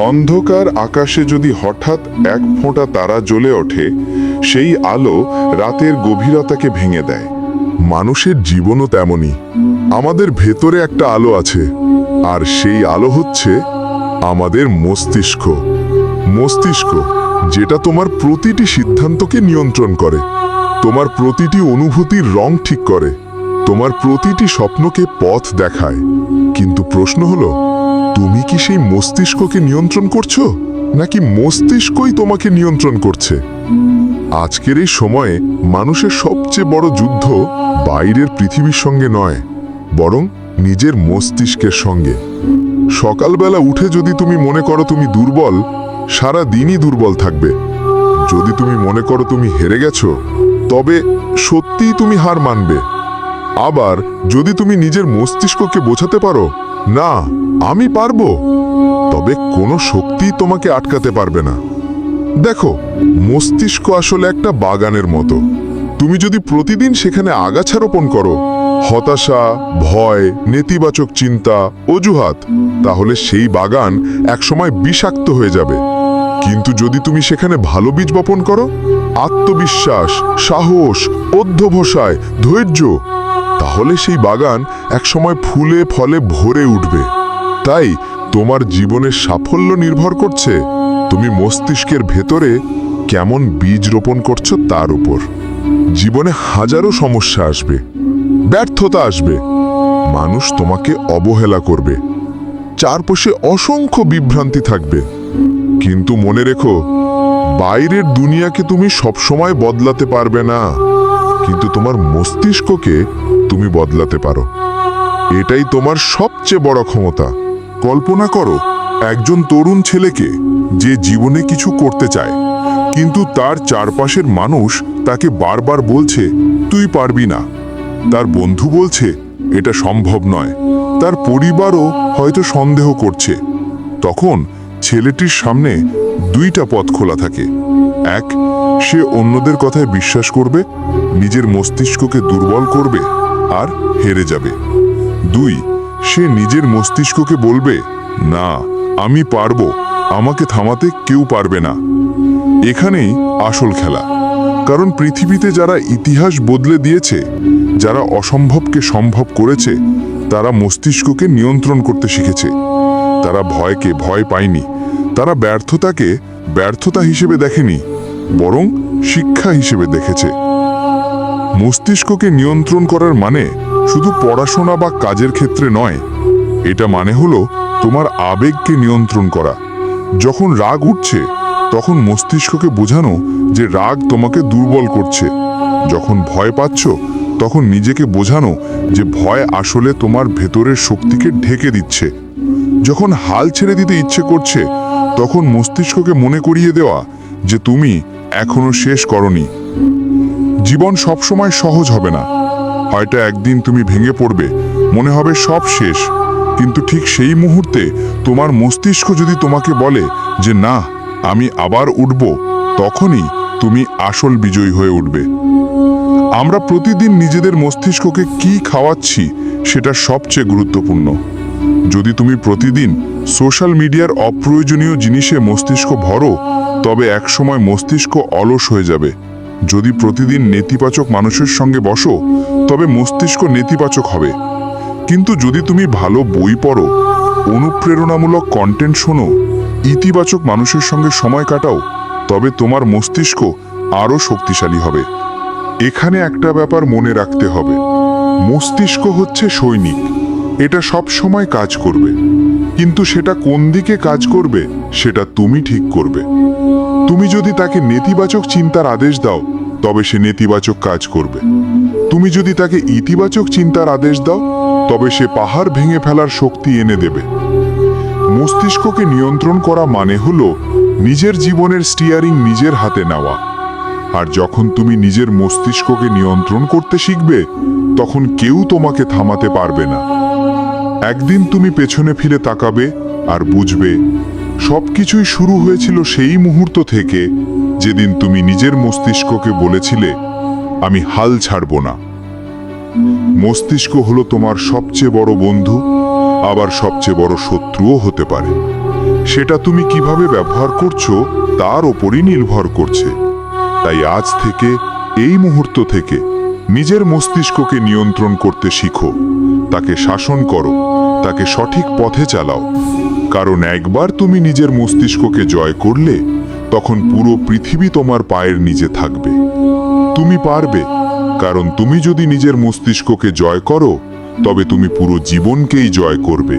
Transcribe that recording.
অন্ধকার আকাশে যদি হঠাৎ এক ফোঁটা তারা জ্বলে ওঠে, সেই আলো রাতের গভীরতাকে ভেঙে দেয়। মানুষের জীবনও তেমনই। আমাদের ভেতরে একটা আলো আছে, আর সেই আলো হচ্ছে আমাদের মস্তিষ্ক। মস্তিষ্ক, যেটা তোমার প্রতিটি সিদ্ধান্তকে নিয়ন্ত্রণ করে। তোমার প্রতিটি অনুভূতির রং ঠিক করে। তোমার প্রতিটি স্বপ্নকে পথ দেখায়। কিন্তু প্রশ্ন হলো তুমি কি সেই মস্তিষ্ককে নিয়ন্ত্রণ করছ? নাকি মস্তিষ্কই তোমাকে নিয়ন্ত্রণ করছে? আজকের এই সময়ে মানুষের সবচেয়ে বড় যুদ্ধ বাইরের পৃথিবীর সঙ্গে নয়, বরং নিজের মস্তিষ্কের সঙ্গে। সকালবেলা উঠে যদি তুমি মনে করো তুমি দুর্বল, সারা দিনই দুর্বল থাকবে। যদি তুমি মনে করো তুমি হেরে গেছো, তবে সত্যিই তুমি হার মানবে। আবার যদি তুমি নিজের মস্তিষ্ককে বোঝাতে পারো, না, আমি পারব। তবে কোনো শক্তি তোমাকে আটকাতে পারবে না। দেখো, মস্তিষ্ক আসলে একটা বাগানের মতো। তুমি যদি প্রতিদিন সেখানে আগাছা রোপণ করো, হতাশা, ভয়, নেতিবাচক চিন্তা, অজুহাত, তাহলে সেই বাগান একসময় বিষাক্ত হয়ে যাবে। কিন্তু যদি তুমি সেখানে ভালো বীজ বপন করো, আত্মবিশ্বাস, সাহস, অধ্যবসায়, ধৈর্য তাহলে সেই বাগান একসময় ফুলে, ফলে ভরে উঠবে। তাই তোমার জীবনের সাফল্য নির্ভর করছে। তুমি মস্তিষ্কের ভেতরে কেমন বীজ রোপণ করছ তার উপর। জীবনে হাজারো সমস্যা আসবে, ব্যর্থতা আসবে। মানুষ তোমাকে অবহেলা করবে। চারপাশে অসংখ্য বিভ্রান্তি থাকবে। কিন্তু মনে রেখো, বাইরের দুনিয়াকে তুমি সবসময় বদলাতে পারবে না। কিন্তু তোমার মস্তিষ্ককে তুমি বদলাতে পারো। এটাই তোমার সবচেয়ে বড় ক্ষমতা। কল্পনা করো, একজন তরুণ ছেলেকে যে জীবনে কিছু করতে চায়, কিন্তু তার চারপাশের মানুষ তাকে বারবার বলছে, তুই পারবি না। তার বন্ধু বলছে, এটা সম্ভব নয়। তার পরিবারও হয়তো সন্দেহ করছে। তখন ছেলেটির সামনে দুইটা পথ খোলা থাকে। এক সে অন্যদের কথায় বিশ্বাস করবে, নিজের মস্তিষ্ককে দুর্বল করবে আর হেরে যাবে। দুই, সে নিজের মস্তিষ্ককে বলবে, না, আমি পারব, আমাকে থামাতে কেউ পারবে না। এখানেই আসল খেলা। কারণ পৃথিবীতে যারা ইতিহাস বদলে দিয়েছে, যারা অসম্ভবকে সম্ভব করেছে, তারা মস্তিষ্ককে নিয়ন্ত্রণ করতে শিখেছে। তারা ভয়কে ভয় পায়নি, তারা ব্যর্থতাকে ব্যর্থতা হিসেবে দেখেনি। বরং শিক্ষা হিসেবে দেখেছে। মস্তিষ্ককে নিয়ন্ত্রণ করার মানে শুধু পড়াশোনা বা কাজের ক্ষেত্রে নয়, এটা মানে হলো তোমার আবেগকে নিয়ন্ত্রণ করা। যখন রাগ উঠছে, তখন মস্তিষ্ককে বোঝানো যে রাগ তোমাকে দুর্বল করছে। যখন ভয় পাচ্ছ, তখন নিজেকে বোঝানো যে ভয় আসলে তোমার ভেতরের শক্তিকে ঢেকে দিচ্ছে। যখন হাল ছেড়ে দিতে ইচ্ছে করছে, তখন মস্তিষ্ককে মনে করিয়ে দেওয়া যে তুমি এখনও শেষ করনি। জীবন সবসময় সহজ হবে না। হয়তো একদিন তুমি ভেঙে পড়বে। মনে হবে সব শেষ। কিন্তু ঠিক সেই মুহূর্তে তোমার মস্তিষ্ক যদি তোমাকে বলে যে, না, আমি আবার উঠব, তখনই তুমি আসল বিজয়ী হয়ে উঠবে। আমরা প্রতিদিন নিজেদের মস্তিষ্ককে কি খাওয়াচ্ছি সেটা সবচেয়ে গুরুত্বপূর্ণ। যদি তুমি প্রতিদিন সোশ্যাল মিডিয়ার অপ্রয়োজনীয় জিনিসে মস্তিষ্ক ভরো তবে একসময় মস্তিষ্ক অলস হয়ে যাবে। যদি প্রতিদিন নেতিবাচক মানুষের সঙ্গে বসো, তবে মস্তিষ্ক নেতিবাচক হবে। কিন্তু যদি তুমি ভালো বই পড়ো, অনুপ্রেরণামূলক কন্টেন্ট শোনো, ইতিবাচক মানুষের সঙ্গে সময় কাটাও, তবে তোমার মস্তিষ্ক আরও শক্তিশালী হবে। এখানে একটা ব্যাপার মনে রাখতে হবে। মস্তিষ্ক হচ্ছে সৈনিক। এটা সব সময় কাজ করবে। কিন্তু সেটা কোন দিকে কাজ করবে, সেটা তুমি ঠিক করবে। তুমি যদি তাকে নেতিবাচক চিন্তার আদেশ দাও, তবে সে নেতিবাচক কাজ করবে। তুমি যদি তাকে ইতিবাচক চিন্তার আদেশ দাও, তবে সে পাহাড় ভেঙে ফেলার শক্তি এনে দেবে। মস্তিষ্ককে নিয়ন্ত্রণ করা মানে হলো নিজের জীবনের স্টিয়ারিং নিজের হাতে নেওয়া। আর যখন তুমি নিজের মস্তিষ্ককে নিয়ন্ত্রণ করতে শিখবে, তখন কেউ তোমাকে থামাতে পারবে না। একদিন তুমি পেছনে ফিরে তাকাবে আর বুঝবে, সবকিছুই শুরু হয়েছিল সেই মুহূর্ত থেকে যেদিন তুমি নিজের মস্তিষ্ককে বলেছিলে, আমি হাল ছাড়ব না। মস্তিষ্ক হলো তোমার সবচেয়ে বড় বন্ধু, আবার সবচেয়ে বড় শত্রুও হতে পারে। সেটা তুমি কীভাবে ব্যবহার করছ তার ওপরই নির্ভর করছে। তাই আজ থেকে, এই মুহূর্ত থেকে নিজের মস্তিষ্ককে নিয়ন্ত্রণ করতে শিখো। তাকে শাসন করো, তাকে সঠিক পথে চালাও। কারণ একবার তুমি নিজের মস্তিষ্ককে জয় করলে, তখন পুরো পৃথিবী তোমার পায়ের নিচে থাকবে। তুমি পারবে, কারণ তুমি যদি নিজের মস্তিষ্ককে জয় করো, তবে তুমি পুরো জীবনকেই জয় করবে।